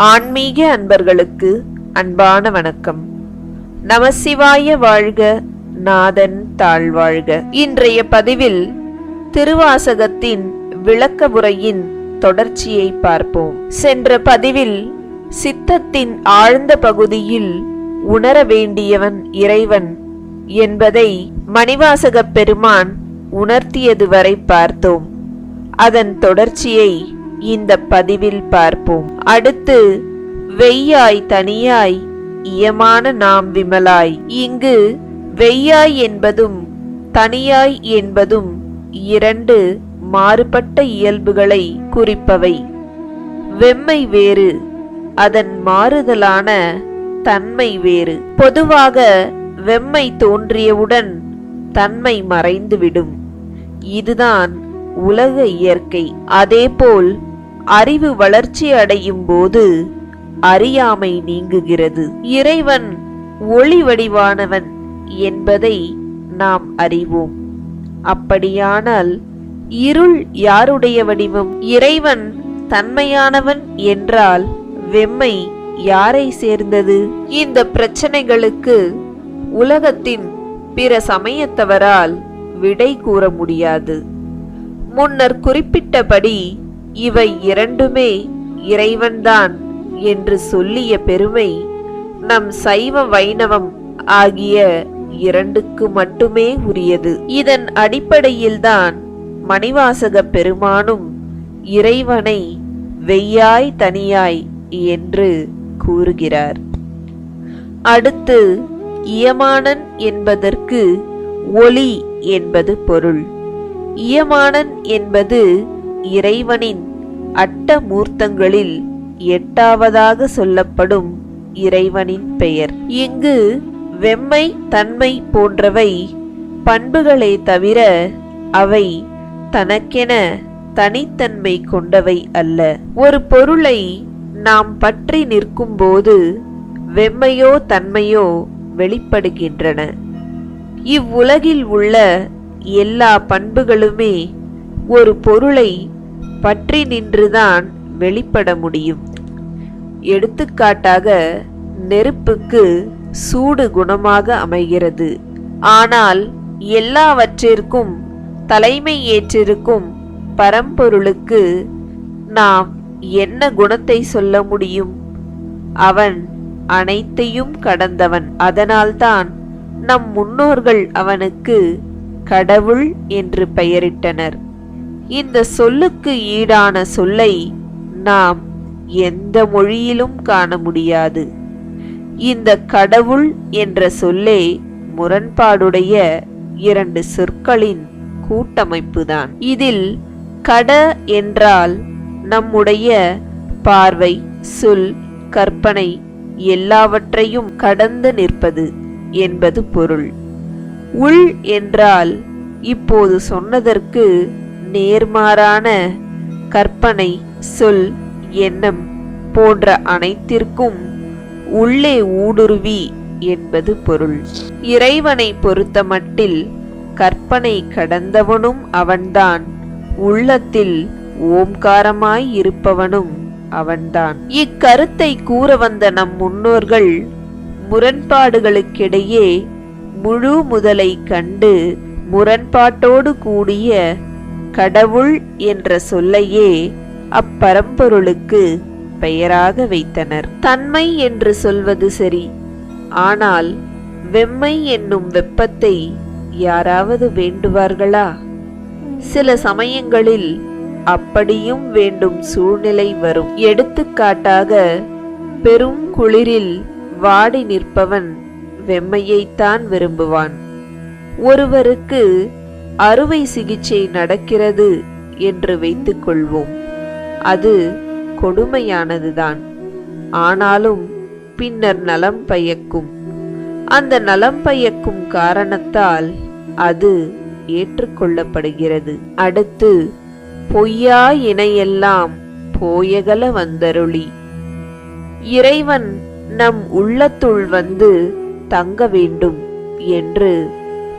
ஆன்மீக அன்பர்களுக்கு அன்பான வணக்கம். நமசிவாய வாழ்க நாதன் தாழ்வாழ்க இன்றைய பதிவில் திருவாசகத்தின் விளக்க உரையின் தொடர்ச்சியை பார்ப்போம். சென்ற பதிவில் சித்தத்தின் ஆழ்ந்த பகுதியில் உணர வேண்டியவன் இறைவன் என்பதை மணிவாசகப் பெருமான் உணர்த்தியது வரை பார்த்தோம். அதன் தொடர்ச்சியை இந்த பதிவில் பார்ப்போம். அடுத்து வெய்யாய் தனியாய் இயமான நாம் விமலாய். இங்கு வெய்யாய் என்பதும் தனியாய் என்பதும் இரண்டு மாறுபட்ட இயல்புகளை குறிப்பவை. வெம்மை வேறு அதன் மாறுதலான தன்மை வேறு. பொதுவாக வெம்மை தோன்றியவுடன் தன்மை மறைந்துவிடும். இதுதான் உலக இயற்கை. அதேபோல் அறிவு வளர்ச்சி அடையும் போது அறியாமை நீங்குகிறது. இறைவன் ஒளி வடிவானவன் என்பதை நாம் அறிவோம். அப்படியானால் இருள் யாருடைய வடிவம்? இறைவன் தன்மையானவன் என்றால் வெம்மை யாரை சேர்ந்தது? இந்த பிரச்சனைகளுக்கு உலகத்தின் பிற சமயத்தவரால் விடை கூற முடியாது. முன்னர் குறிப்பிட்டபடி இவை இரண்டுமே இறைவன்தான் என்று சொல்லிய பெருமை நம் சைவ வைணவம் ஆகிய இரண்டுக்கு மட்டுமே உரியது. இதன் அடிப்படையில்தான் மணிவாசக பெருமானும் இறைவனை வெய்யாய் தனியாய் என்று கூறுகிறார். அடுத்து இயமானன் என்பதற்கு ஒளி என்பது பொருள். இயமானன் என்பது இறைவனின் அட்டமூர்த்தங்களில் எட்டாவதாக சொல்லப்படும் இறைவனின் பெயர். இங்கு வெம்மை தன்மை போன்றவை பண்புகளே தவிர அவை தனக்கென தனித்தன்மை கொண்டவை அல்ல. ஒரு பொருளை நாம் பற்றி நிற்கும்போது வெம்மையோ தன்மையோ வெளிப்படுகின்றன. இவ்வுலகில் உள்ள எல்லா பண்புகளுமே ஒரு பொருளை பற்றி நின்றுதான் வெளிப்பட முடியும். எடுத்துக்காட்டாக நெருப்புக்கு சூடு குணமாக அமைகிறது. ஆனால் எல்லாவற்றிற்கும் தலைமை ஏற்றிருக்கும் பரம்பொருளுக்கு நாம் என்ன குணத்தை சொல்ல முடியும்? அவன் அனைத்தையும் கடந்தவன். அதனால்தான் நம் முன்னோர்கள் அவனுக்கு கடவுள் என்று பெயரிட்டனர். இந்த சொல்லுக்கு ஈடான சொல்லை நாம் எந்த மொழியிலும் காண முடியாது. இந்த கடவுள் என்ற சொல்லே முரண்பாடுடைய இரண்டு சொற்களின் கூட்டமைப்புதான். இதில் கட என்றால் நம்முடைய பார்வை சொல் கற்பனை எல்லாவற்றையும் கடந்து நிற்பது என்பது பொருள். உள் என்றால் இப்போது சொன்னதற்கு நேர்மாறான கற்பனை சொல் எண்ணம் போன்ற அனைத்திற்கும் உள்ளே ஊடுருவி என்பது பொருள். இறைவனை பொறுத்தமட்டில் கற்பனை கடந்தவனும் அவன்தான் உள்ளத்தில் ஓம்காரமாய் இருப்பவனும் அவன்தான். இக்கருத்தை கூற வந்த நம் முன்னோர்கள் முரண்பாடுகளுக்கிடையே முழு முதலை கண்டு முரண்பாட்டோடு கூடிய கடவுள் என்ற சொல்லையே அப்பரம்பொருளுக்கு பெயராக வைத்தனர். தன்மை என்று சொல்வது சரி ஆனால் வெம்மை என்னும் வெப்பத்தை யாராவது வேண்டுவார்களா? சில சமயங்களில் அப்படியும் வேண்டும் சூழ்நிலை வரும். எடுத்துக்காட்டாக பெரும் குளிரில் வாடி நிற்பவன் வெம்மையைத்தான் விரும்புவான். ஒருவருக்கு அறுவை சிகிச்சை நடக்கிறது என்று வைத்துக் கொள்வோம் அது கொடுமையானதுதான். ஆனாலும் பின்னர் நலம் பயக்கும். அந்த நலம் பயக்கும் காரணத்தால் அது ஏற்றுக்கொள்ளப்படுகிறது. அடுத்து பொய்யா இணையெல்லாம் போயகல வந்தருளி. இறைவன் நம் உள்ளத்துள் வந்து தங்க வேண்டும் என்று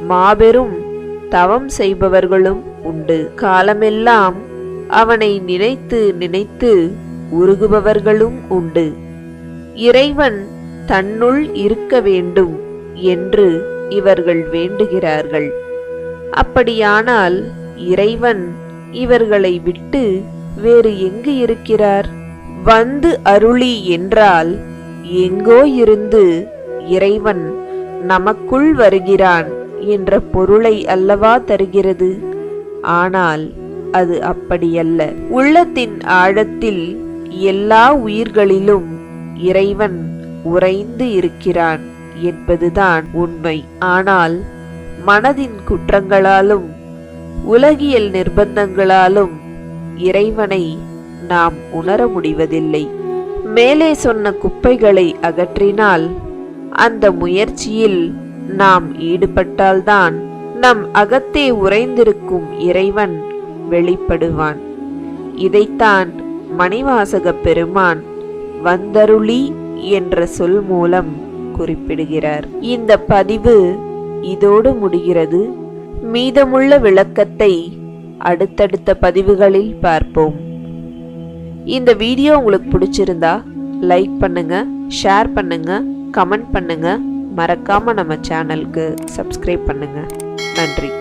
மாபெரும் தவம் செய்பவர்களும் உண்டு. காலமெல்லாம் அவனை நினைத்து நினைத்து உருகுபவர்களும் உண்டு. இறைவன் தன்னுள் இருக்க வேண்டும் என்று இவர்கள் வேண்டுகிறார்கள். அப்படியானால் இறைவன் இவர்களை விட்டு வேறு எங்கு இருக்கிறார்? வந்து அருளி என்றால் எங்கோ இருந்து இறைவன் நமக்குள் வருகிறான். என்ற பொருளை அல்லவா தருகிறது? ஆனால் அது அப்படியல்ல. உள்ளத்தின் ஆழத்தில் எல்லா உயிர்களிலும் இறைவன் உறைந்து இருக்கிறான் என்பதுதான் உண்மை. ஆனால் மனதின் குற்றங்களாலும் உலகியல் நிர்பந்தங்களாலும் இறைவனை நாம் உணர முடிவதில்லை. மேலே சொன்ன குப்பைகளை அகற்றினால் அந்த முயற்சியில் நாம் ஈடுபட்டால்தான் நம் அகத்தே உறைந்திருக்கும் இறைவன் வெளிப்படுவான். இதைத்தான் மணிவாசக பெருமான் வந்தருளி என்ற சொல் மூலம் குறிப்பிடுகிறார். இந்த பதிவு இதோடு முடிகிறது. மீதமுள்ள விளக்கத்தை அடுத்தடுத்த பதிவுகளில் பார்ப்போம். இந்த வீடியோ உங்களுக்கு பிடிச்சிருந்தா லைக் பண்ணுங்க ஷேர் பண்ணுங்க கமெண்ட் பண்ணுங்க. மறக்காமல் நம்ம சேனலுக்கு சப்ஸ்கிரைப் பண்ணுங்கள் நன்றி.